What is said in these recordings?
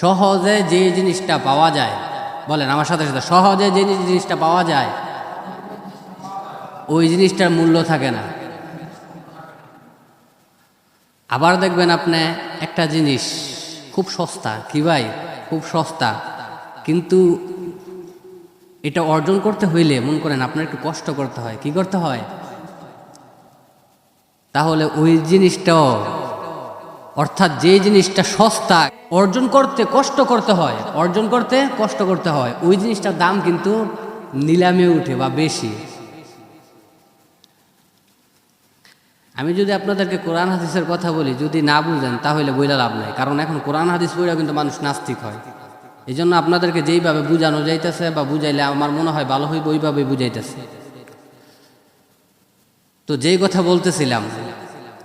সহজে যে জিনিসটা পাওয়া যায়, বলেন আমার সাথে সাথে, সহজে যে জিনিসটা পাওয়া যায়, ওই জিনিসটার মূল্য থাকে না। আবার দেখবেন আপনি একটা জিনিস খুব সস্তা, কি ভাই? খুব সস্তা। কিন্তু এটা অর্জন করতে হইলে, মন করেন আপনার একটু কষ্ট করতে হয়। কি করতে হয়? তাহলে ওই জিনিসটাও অর্থাৎ যে জিনিসটা সস্তা, অর্জন করতে কষ্ট করতে হয়, অর্জন করতে কষ্ট করতে হয়, ওই জিনিসটার দাম কিন্তু নিলামে উঠে বা বেশি। আমি যদি আপনাদেরকে কোরআন হাদিসের কথা বলি, যদি না বুঝেন, তাহলে বইলা লাভ নাই। কারণ এখন কোরআন হাদিস বইরা কিন্তু মানুষ নাস্তিক হয়। এই জন্য আপনাদেরকে যেইভাবে বুঝানো যাইতেছে বা বুঝাইলে আমার মনে হয় ভালো হইব ওইভাবে বুঝাইতেছে। তো যেই কথা বলতেছিলাম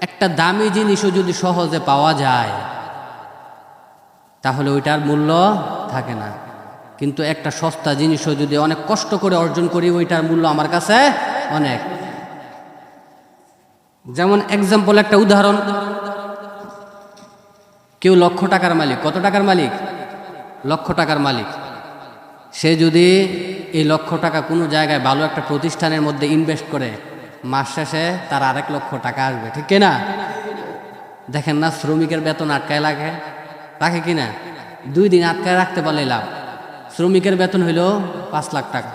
একটা দামি জিনিসও যদি সহজে পাওয়া যায়, তাহলে ওইটার মূল্য থাকে না। কিন্তু একটা সস্তা জিনিসও যদি অনেক কষ্ট করে অর্জন করি, ওইটার মূল্য আমার কাছে অনেক। যেমন এক্সাম্পল একটা উদাহরণ। কেউ লক্ষ টাকার মালিক। কত টাকার মালিক? লক্ষ টাকার মালিক। সে যদি এই লক্ষ টাকা কোনো জায়গায় ভালো একটা প্রতিষ্ঠানের মধ্যে ইনভেস্ট করে মাস শেষে তার আরেক লক্ষ টাকা আসবে, ঠিক কিনা? দেখেন না, শ্রমিকের বেতন আটকায় লাগে। রাখে কিনা? দুই দিন আটকায় রাখতে পারলে লাভ। শ্রমিকের বেতন হইল পাঁচ লাখ টাকা।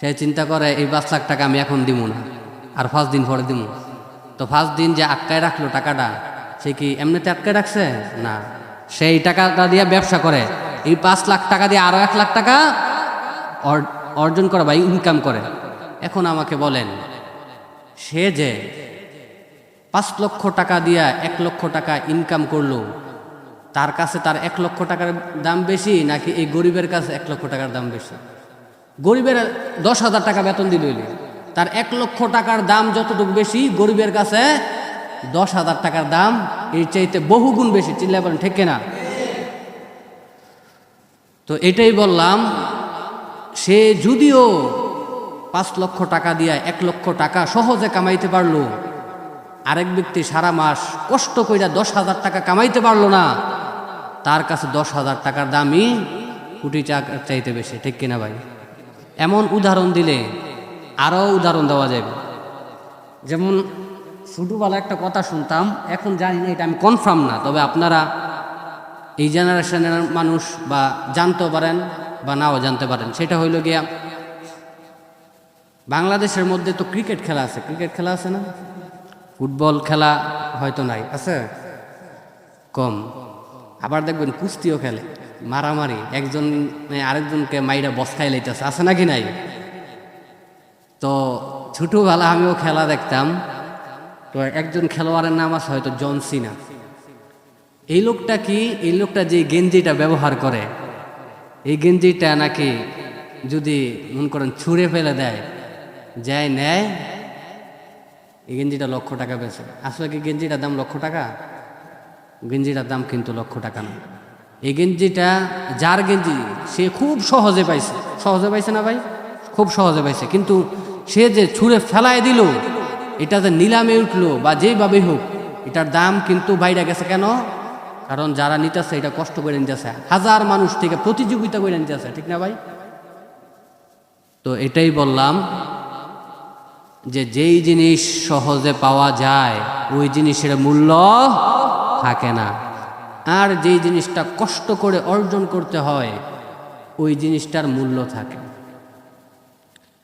সে চিন্তা করে, এই পাঁচ লাখ টাকা আমি এখন দিব না, আর পাঁচ দিন পরে দিব তো পাঁচ দিন যে আটকায় রাখল টাকাটা, সে কি এমনিতে আটকায় রাখছে? না। সেই টাকাটা দিয়ে ব্যবসা করে। এই পাঁচ লাখ টাকা দিয়ে আরও এক লাখ টাকা অর- অর্জন করে বা ইনকাম করে। এখন আমাকে বলেন সে যে পাঁচ লক্ষ টাকা দিয়া এক লক্ষ টাকা ইনকাম করল, তার কাছে তার এক লক্ষ টাকার দাম বেশি নাকি এই গরিবের কাছে এক লক্ষ টাকার দাম বেশি? গরিবের দশ হাজার টাকা বেতন দিল তার এক লক্ষ টাকার দাম যতটুকু বেশি, গরিবের কাছে দশ হাজার টাকার দাম এর চাইতে বহুগুণ বেশি। চিল্লা বলেন, ঠিক না তো এটাই বললাম, সে যদিও পাঁচ লক্ষ টাকা দিয়া এক লক্ষ টাকা সহজে কামাইতে পারল। আরেক ব্যক্তি সারা মাস কষ্ট কইরা দশ হাজার টাকা কামাইতে পারল না। তার কাছে দশ হাজার টাকার দামই কোটি টাকার চাইতে বেশি, ঠিক কিনা ভাই? এমন উদাহরণ দিলে আরও উদাহরণ দেওয়া যাবে। যেমন ছোটোবেলা একটা কথা শুনতাম, এখন জানি না, এটা আমি কনফার্ম না, তবে আপনারা এই জেনারেশনের মানুষ বা জানতে পারেন বা নাও জানতে পারেন। সেটা হইল গিয়া বাংলাদেশের মধ্যে তো ক্রিকেট খেলা আছে। ক্রিকেট খেলা আছে না? ফুটবল খেলা হয়তো নাই। আছে? কম। আবার দেখবেন কুস্তিও খেলে। মারামারি। একজন আরেকজনকে মাইরা বসকাই লাইতেছে। আছে নাকি নাই? তো ছোটোবেলা আমিও খেলা দেখতাম। তো একজন খেলোয়াড়ের নাম আছে হয়তো জন সিনা। এই লোকটা কি? এই লোকটা যে গেঞ্জিটা ব্যবহার করে। এই গেঞ্জিটা নাকি যদি মন করেন ছুঁড়ে ফেলে দেয়। যায়, নেয়। এই গেঞ্জিটা লক্ষ টাকা বেছে আসলে কি গেঞ্জিটার দাম লক্ষ টাকা? গেঞ্জিটার দাম কিন্তু লক্ষ টাকা না। এই গেঞ্জিটা, যার গেঞ্জি, সে খুব সহজে পাইছে। সহজে পাইছে না ভাই? খুব সহজে পাইছে। কিন্তু সে যে ছুঁড়ে ফেলায় দিল, এটা যে নিলামে উঠল বা যেভাবেই হোক, এটার দাম কিন্তু বাইরে গেছে কেন? কারণ যারা নিতেছে, এটা কষ্ট করে নিতেছে। হাজার মানুষ থেকে প্রতিযোগিতা করে নিতেছে, ঠিক না ভাই? তো এটাই বললাম যে যেই জিনিস সহজে পাওয়া যায়, ওই জিনিসের মূল্য থাকে না। আর যেই জিনিসটা কষ্ট করে অর্জন করতে হয়, ওই জিনিসটার মূল্য থাকে।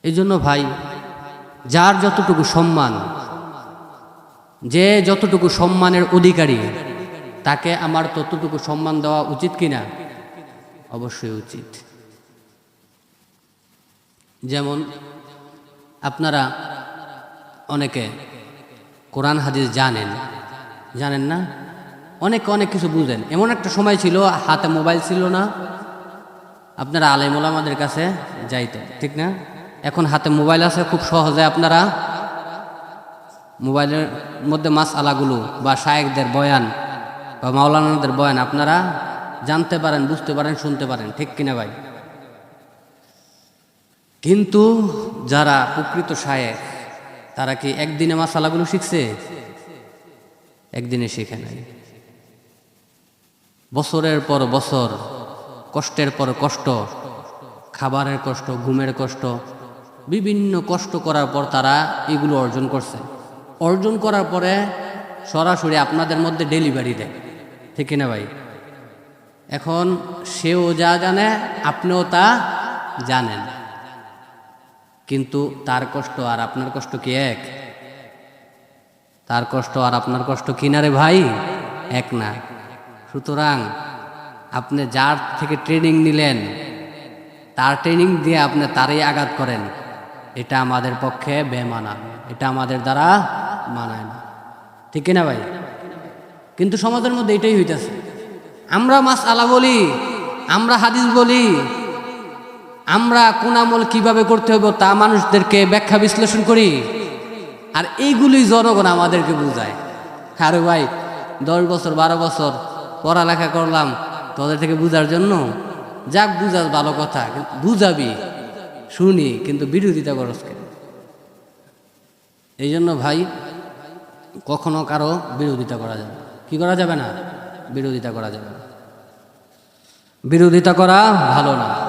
এই জন্য ভাই, যার যতটুকু সম্মান, যে যতটুকু সম্মানের অধিকারী, তাকে আমার ততটুকু সম্মান দেওয়া উচিত কিনা? অবশ্যই উচিত। যেমন, আপনারা অনেকে কোরআন, হাদিস জানেন। জানেন না? অনেকে অনেক কিছু বুঝেন। এমন একটা সময় ছিল, হাতে মোবাইল ছিল না। আপনারা আলেমুল আমাদের কাছে যাইতেন ঠিক না? এখন হাতে মোবাইল আছে, খুব সহজে আপনারা মোবাইলের মধ্যে মাস আলাগুলো বা শায়েকদের বয়ান বা মাওলানাদের বয়ান আপনারা জানতে পারেন, বুঝতে পারেন, শুনতে পারেন, ঠিক কিনা ভাই? কিন্তু যারা প্রকৃত শায়েক তারা কি একদিনে মাসালাগুলো শিখছে? একদিনে শিখে নাই। বছরের পর বছর, কষ্টের পর কষ্ট, খাবারের কষ্ট, ঘুমের কষ্ট, বিভিন্ন কষ্ট করার পর তারা এগুলো অর্জন করছে। অর্জন করার পরে সরাসরি আপনাদের মধ্যে ডেলিভারি দেয়। ঠিক না ভাই? এখন সেও যা জানে, আপনিও তা জানেন। কিন্তু তার কষ্ট আর আপনার কষ্ট কি এক? তার কষ্ট আর আপনার কষ্ট কিনারে ভাই? এক না। সুতরাং আপনি যার থেকে ট্রেনিং নিলেন, তার ট্রেনিং দিয়ে আপনি তারই আঘাত করেন। এটা আমাদের পক্ষে বেমানা। এটা আমাদের দ্বারা মানায় না। ঠিক না ভাই? কিন্তু সমাজের মধ্যে এটাই হইতেছে। আমরা মাস আলা বলি, আমরা হাদিস বলি আমরা কোন আমল কীভাবে করতে হবে তা মানুষদেরকে ব্যাখ্যা বিশ্লেষণ করি। আর এইগুলি জনগণ আমাদেরকে বুঝায়। আরে ভাই, দশ বছর, বারো বছর পড়ালেখা করলাম তোদের থেকে বুঝার জন্য? যাক বুঝাস ভালো কথা বুঝাবি, শুনি, কিন্তু বিরোধিতা করস কেন? এই জন্য ভাই, কখনো কারও বিরোধিতা করা যাবে কি করা যাবে না? বিরোধিতা করা যাবে না। বিরোধিতা করা ভালো না।